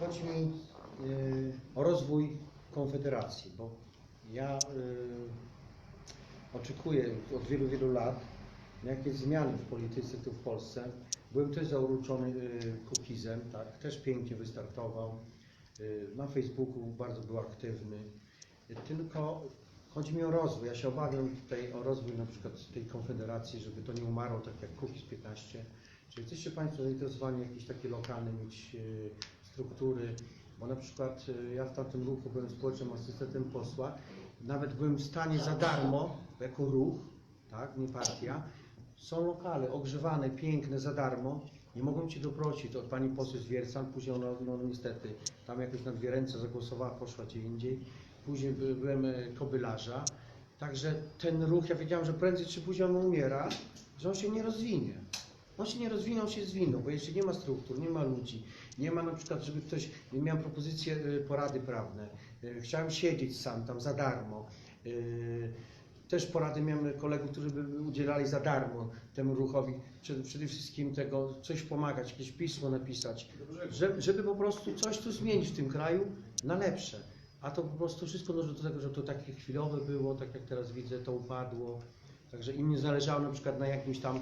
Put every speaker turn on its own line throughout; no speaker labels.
chodzi mi y, o rozwój Konfederacji, bo ja y, oczekuję od wielu, wielu lat jakieś zmiany w polityce tu w Polsce. Byłem też zauroczony y, Kukizem, tak, też pięknie wystartował. Na Facebooku bardzo był aktywny. Tylko chodzi mi o rozwój. Ja się obawiam tutaj o rozwój na przykład tej Konfederacji, żeby to nie umarło tak jak Kukiz 15. Czy jesteście Państwo zainteresowani jakieś takie lokalne mieć struktury? Bo na przykład y, ja w tamtym ruchu byłem społecznym asystentem posła. Nawet byłem w stanie za darmo, jako ruch, tak, nie partia, są lokale ogrzewane, piękne, za darmo. Nie mogą Ci doprosić od Pani poseł z Wiercan, później ona no, niestety tam jakoś na dwie ręce zagłosowała, poszła gdzie indziej. Później by- byłem e, kobylarza. Także ten ruch, ja wiedziałem, że prędzej czy później on umiera, że on się nie rozwinie. On się nie rozwinie, on się zwinął, bo jeśli nie ma struktur, nie ma ludzi, nie ma na przykład, żeby ktoś, miałem propozycję y, porady prawne, y, chciałem siedzieć sam tam za darmo. Y, Też porady miałem kolegów, którzy by udzielali za darmo temu ruchowi, przede, wszystkim tego, coś pomagać, jakieś pismo napisać, żeby, żeby po prostu coś tu zmienić w tym kraju na lepsze. A to po prostu wszystko dąży do tego, że to takie chwilowe było, tak jak teraz widzę, to upadło. Także im nie zależało na przykład na jakimś tam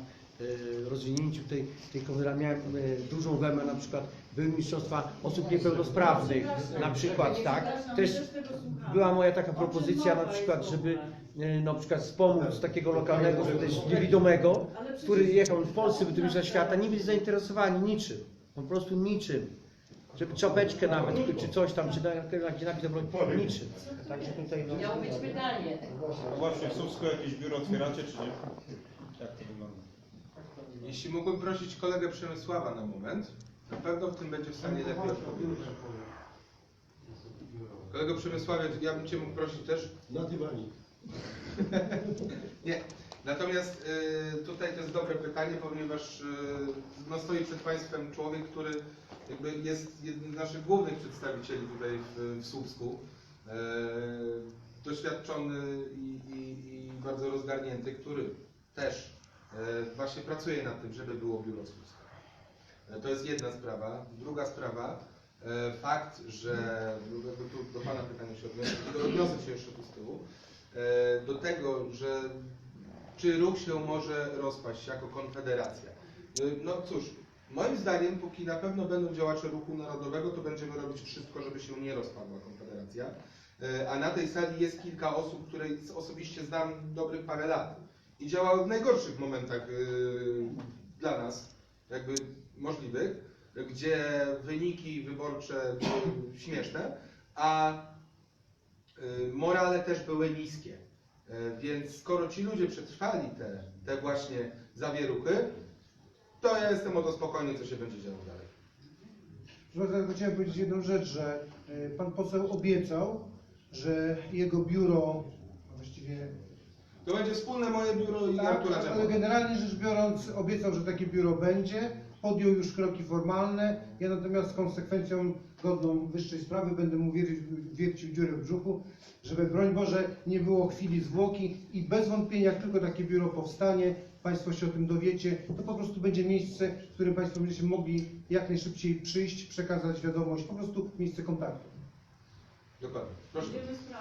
rozwinięciu tej, tej konfederacji. Miałem e, dużą wemę na przykład, były mistrzostwa osób niepełnosprawnych na przykład, tak. Też była moja taka propozycja na przykład, żeby e, na przykład wspomóc takiego lokalnego, też niewidomego, który jechał w Polsce, by do świata, nie byli zainteresowani niczym. Po prostu niczym. Żeby czapeczkę nawet, czy coś tam, czy na, na, gdzie napis niczym. Także tutaj no,
Miało być pytanie.
A właśnie, w Słupsku jakieś biuro otwieracie, czy nie?
Jeśli mógłbym prosić kolegę Przemysława na moment, na pewno w tym będzie w stanie lepiej odpowiedzieć. Kolego Przemysławie, ja bym Cię mógł prosić też?
Na dywanik.
Nie. Natomiast y, tutaj to jest dobre pytanie, ponieważ y, no, stoi przed Państwem człowiek, który jakby jest jednym z naszych głównych przedstawicieli tutaj w, w Słupsku. E, doświadczony i, i, i bardzo rozgarnięty, który też właśnie pracuje nad tym, żeby było biuro Słupska. E, To jest jedna sprawa. Druga sprawa, e, fakt, że jakby tu do Pana pytania się odniosę, odniosę się jeszcze tu z tyłu, e, do tego, że czy ruch się może rozpaść jako konfederacja. E, No cóż, moim zdaniem, póki na pewno będą działacze ruchu narodowego, to będziemy robić wszystko, żeby się nie rozpadła konfederacja. E, A na tej sali jest kilka osób, które osobiście znam dobrych parę lat i działały w najgorszych momentach e, dla nas, jakby możliwych, gdzie wyniki wyborcze były śmieszne, a y, morale też były niskie. Y, Więc skoro ci ludzie przetrwali te, te właśnie zawieruchy, to ja jestem o to spokojny, co się będzie działo dalej.
Bardzo, chciałem powiedzieć jedną rzecz, że pan poseł obiecał, że jego biuro, właściwie
To będzie wspólne moje biuro i
tak,
Artura
ale generalnie rzecz biorąc obiecał, że takie biuro będzie, podjął już kroki formalne. Ja natomiast z konsekwencją godną wyższej sprawy będę mu wiercił, wiercił dziurę w brzuchu, żeby broń Boże nie było chwili zwłoki i bez wątpienia jak tylko takie biuro powstanie, Państwo się o tym dowiecie, to po prostu będzie miejsce, w którym Państwo będziecie mogli jak najszybciej przyjść, przekazać wiadomość, po prostu miejsce kontaktu.
Dokładnie. Proszę.
Będziemy sprawdzać.